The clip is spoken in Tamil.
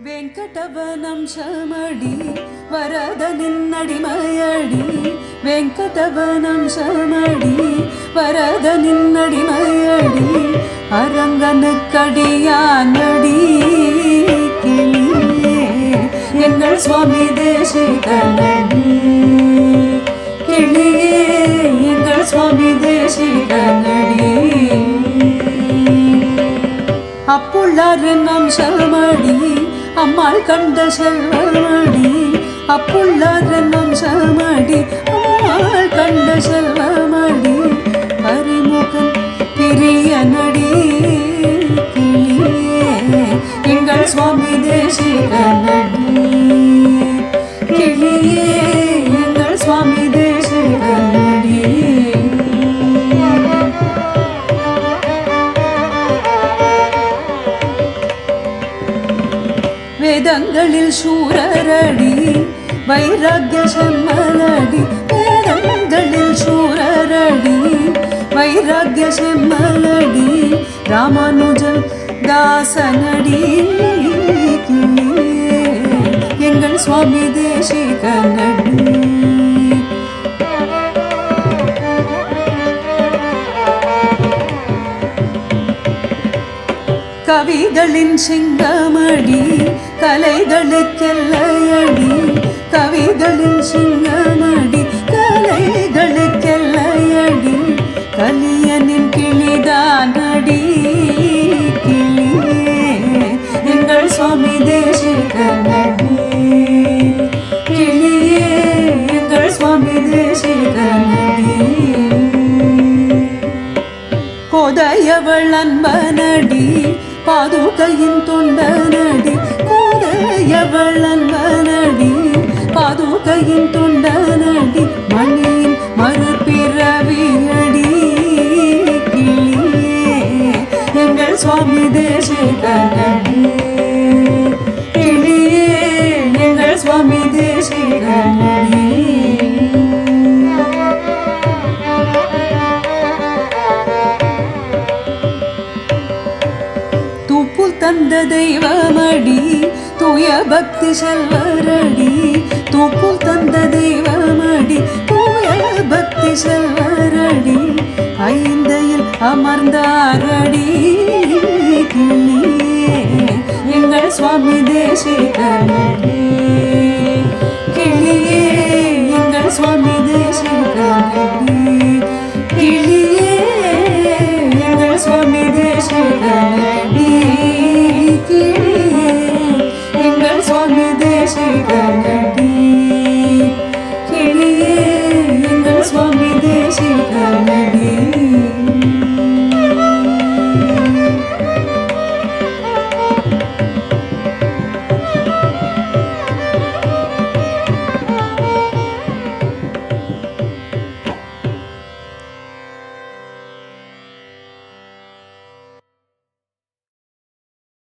வெங்கடவனம் சமடி வரத நின்னடிமயடி வெங்கடவனம் சமடி வரத நின்னடிமயடி அரங்கனுக்கடியானடி கிளியே எங்கள் சுவாமி தேசிகனடி கிளியே எங்கள் சுவாமி தேசிகனடி அப்புள்ளாரின் அம்சமடி அம்மாள் கண்ட செல்வமடி அப்புள்ளாரின் செல்வமடி அம்மாள் கண்ட செல்வமடி அறிமுகம் பிரிய நடி எங்கள் சுவாமி தேசிக நடி வேதங்களில் சூரரடி வைராக்கிய செம்மலடி வேதங்களில் சூரரடி வைராக்கிய செம்மலடி ராமானுஜன் தாசனடி. எங்கள் சுவாமி தேசிகனடி கவிகளின் சிங்கமடி கலைகளுக்கெல்லையடி கவிகளின் சிங்கமடி கலைகளுக்கெல்லையடி கலியனின் கிளிதானடி கிளியே எங்கள் சுவாமி தேசிகனடி கிளியே எங்கள் சுவாமி தேசிகனடி கோதையவள் அன்பனடி பாதுகையின் தொண்டனடி கோதையவள் பாதுகையின் தொண்டனடி மணியின் மறுபிறவியடி கிளியே எங்கள் சுவாமி தேசிகனடி. கிளியே எங்கள் சுவாமி தேசிகனடி. புல் தந்த தெய்வமடி தூய பக்தி செல்வரடி. தூப்புல் தந்த தெய்வமடி தூய பக்தி செல்வரடி. ஐந்தையில் அமர்ந்தாரடி கிள்ளியே எங்கள் சுவாமி தேசிகனடி சுவாமி தேசிகனடி